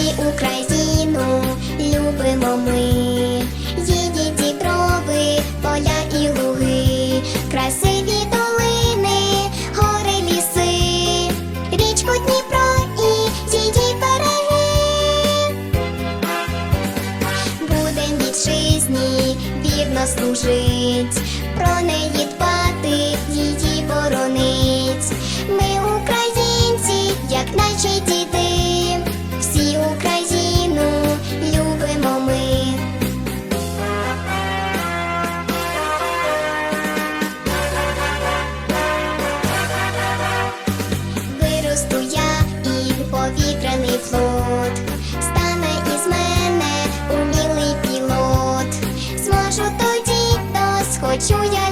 Україну любимо ми, її діброви, поля і луги, красиві долини, гори ліси, річку Дніпро і її береги. Будем вітчизні, вірно служить, про неї дбати я і повітряний флот, стане із мене умілий пілот, зможу тоді, то схочу я.